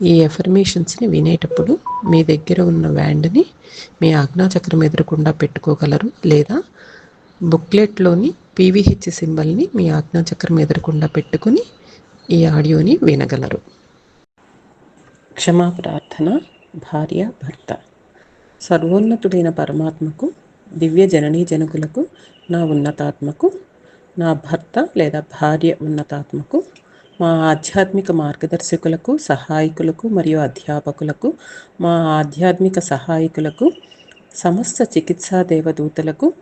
ఈ ఎఫర్మేషన్స్ని వినేటప్పుడు మీ దగ్గర ఉన్న వ్యాండ్ని మీ ఆజ్ఞాచక్రం ఎదురకుండా పెట్టుకోగలరు లేదా బుక్లెట్లోని పీవీహెచ్ సింబల్ని మీ ఆజ్ఞాచక్రం ఎదురకుండా పెట్టుకుని ఈ ఆడియోని వినగలరు. క్షమా ప్రార్థన భార్య భర్త. సర్వోన్నతుడైన పరమాత్మకు దివ్య జననీ జనకులకు నా ఉన్నతాత్మకు నా భర్త లేదా భార్య ఉన్నతాత్మకు మా ఆధ్యాత్మిక మార్గదర్శకులకు సహాయకులకు మరియు అధ్యాపకులకు మా ఆధ్యాత్మిక సహాయకులకు సమస్త చికిత్సా దేవదూతలకు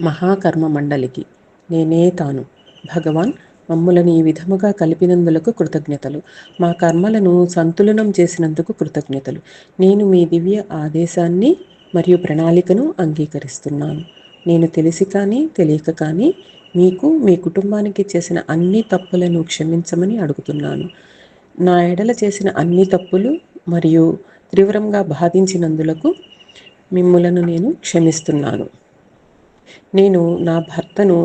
మహాకర్మ మండలికి. నేనే తాను. భగవాన్ మమ్ములను ఈ విధముగా కలిపినందులకు కృతజ్ఞతలు. మా కర్మలను సంతులనం చేసినందుకు కృతజ్ఞతలు. నేను మీ దివ్య ఆదేశాన్ని మరియు ప్రణాళికను అంగీకరిస్తున్నాను. నేను తెలిసి కానీ తెలియక కానీ మీకు మీ కుటుంబానికి చేసిన అన్ని తప్పులను క్షమించమని అడుగుతున్నాను. నా ఎడల చేసిన అన్ని తప్పులు మరియు తీవ్రంగా బాధించినందులకు మిమ్ములను నేను క్షమిస్తున్నాను. నేను నా భర్తను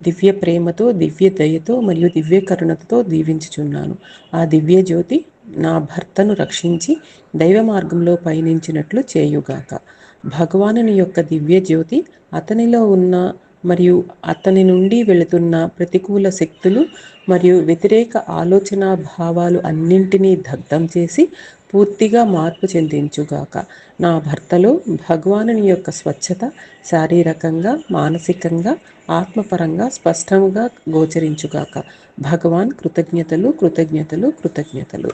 దివ్య ప్రేమతో దివ్య దయతో మరియు దివ్య కరుణతో దీవించుచున్నాను. ఆ దివ్య జ్యోతి నా భర్తను రక్షించి దైవ మార్గంలో పయనించినట్లు చేయుగాక. భగవానుని యొక్క దివ్య జ్యోతి అతనిలో ఉన్న మరియు అతని నుండి వెళుతున్న ప్రతికూల శక్తులు మరియు వ్యతిరేక ఆలోచన భావాలు అన్నింటినీ దగ్ధం చేసి పూర్తిగా మార్పు చెందించుగాక నా భర్తలో భగవానుని యొక్క స్వచ్ఛత శారీరకంగా మానసికంగా ఆత్మపరంగా స్పష్టంగా గోచరించుగాక భగవాన్ కృతజ్ఞతలు కృతజ్ఞతలు కృతజ్ఞతలు.